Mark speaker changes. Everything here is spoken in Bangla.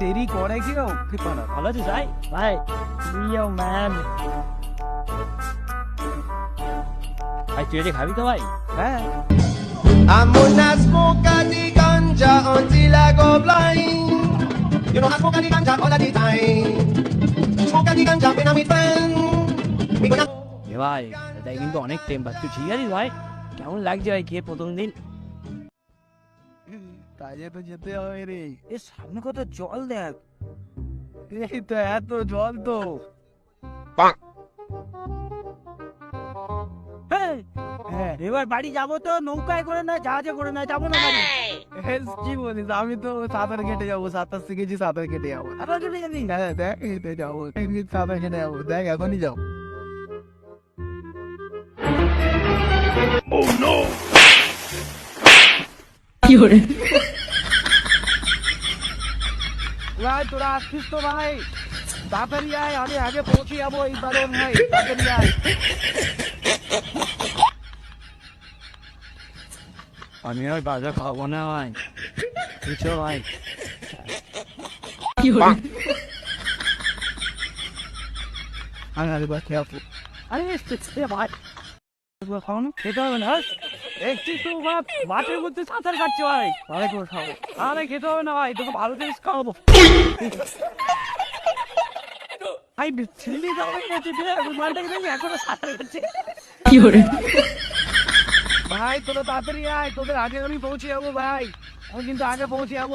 Speaker 1: দেরি করে কেউ কৃপানা
Speaker 2: ভালো আছিস ভাই ভাই ইয়ো ম্যান ভাই তুই এটি খাবি তো ভাই
Speaker 1: হ্যাঁ
Speaker 3: I'm gonna smoke a the ganja until I go blind. You know I smoke a the ganja all of the time. Smoke a the ganja when I'm with friends. Me gonna
Speaker 2: এ ভাই এটাই কিন্তু অনেক টেম্পার তুই ঠিক আছিস ভাই কেমন লাগছে ভাই খেয়ে প্রথম দিন
Speaker 1: কাজে তো যেতে হবে রে।
Speaker 2: এ সামনে কত জল দেখ।
Speaker 1: এই তো এত জল তো।
Speaker 2: হ্যাঁ
Speaker 1: হ্যাঁ।
Speaker 2: এবার বাড়ি যাব তো নৌকায় করে না জাহাজে করে না যাব না বাড়ি।
Speaker 1: কি বলিস? আমি তো সাঁতার কেটে যাব সাঁতার শিখেছি সাঁতার কেটে যাব।
Speaker 2: আবার কেটে যাবি?
Speaker 1: হ্যাঁ দেখ যাব সাঁতার কেটে যাব দেখ এখনই যাও ভাই তোরা আসছিস তো ভাই তাড়াতাড়ি আয় আমি আগে পৌঁছে যাবো এইবারে ভাই তাড়াতাড়ি আয়
Speaker 2: আমি আর বাজার খাবো না ভাই কিছু ভাই
Speaker 1: আমি আরেকবার খেয়ে আসবো
Speaker 2: আরে এ ভাই এগুলো খাও না খেতে হবে না একটু তো মাঠের মধ্যে সাঁতার কাটছে ভাই। ভালো করে খাব আরে খেতে হবে না ভাই তোকে ভালো জিনিস খাওয়াবো। ভাই ছেলে যাবে মালটাকে দেখবি এখনও সাঁতার কাটছে।
Speaker 1: ভাই তোরা তাড়াতাড়ি আয় তোদের আগে আমি পৌঁছে যাব ভাই। আমি কিন্তু আগে পৌঁছে যাব।